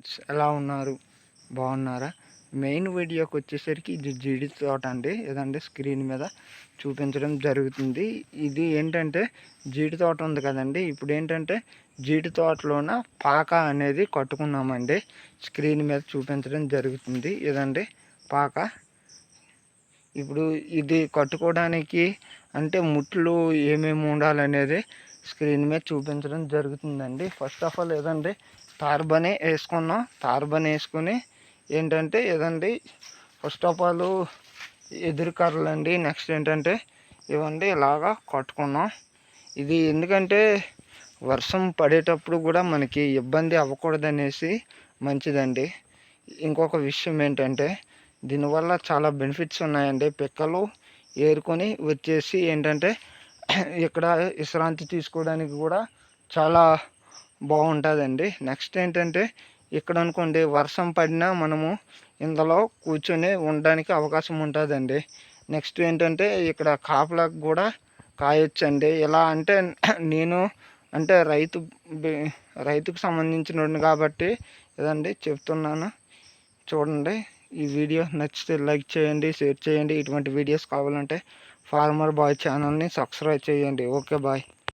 Friends ఎలా ఉన్నారు? బాగున్నారా? మెయిన్ వీడియోకి వచ్చేసరికి ఇది జీడి తోట అండి. ఏదంటే స్క్రీన్ మీద చూపించడం జరుగుతుంది. ఇది ఏంటంటే జీడి తోట ఉంది కదండి. ఇప్పుడు ఏంటంటే జీడి తోటలోన పాక అనేది కట్టుకున్నామండి. స్క్రీన్ మీద చూపించడం జరుగుతుంది. ఇదండి పాక. ఇప్పుడు ఇది కట్టుకోవడానికి అంటే ముట్లు ఏమేమి ఉండాలనేది స్క్రీన్ మీద చూపించడం జరుగుతుందండి. ఫస్ట్ ఆఫ్ ఆల్ ఏదండి? తార్బనే వేసుకున్నాం. తార్బన్ వేసుకుని ఏంటంటే ఏదండి? ఫస్ట్ ఆఫ్ ఆల్ ఎదురు కర్రలు అండి. నెక్స్ట్ ఏంటంటే ఇవ్వండి ఇలాగా కట్టుకున్నాం. ఇది ఎందుకంటే వర్షం పడేటప్పుడు కూడా మనకి ఇబ్బంది అవ్వకూడదనేసి మంచిదండి. ఇంకొక విషయం ఏంటంటే దీనివల్ల చాలా బెనిఫిట్స్ ఉన్నాయండి. పిక్కలు ఏరుకొని వచ్చేసి ఏంటంటే ఇక్కడ విశ్రాంతి తీసుకోవడానికి కూడా చాలా బాగుంటుందండి. నెక్స్ట్ ఏంటంటే ఇక్కడ అనుకోండి వర్షం పడినా మనము ఇందులో కూర్చొని ఉండడానికి అవకాశం ఉంటుందండి. నెక్స్ట్ ఏంటంటే ఇక్కడ కాపలకు కూడా కాయొచ్చండి. ఇలా అంటే నేను అంటే రైతు రైతుకు సంబంధించిన కాబట్టి ఇదండి చెప్తున్నాను. చూడండి ఈ వీడియో నచ్చితే లైక్ చేయండి షేర్ చేయండి. ఇటువంటి వీడియోస్ కావాలంటే ఫార్మర్ బాయ్ ఛానల్ని సబ్స్క్రైబ్ చేయండి. Okay bye.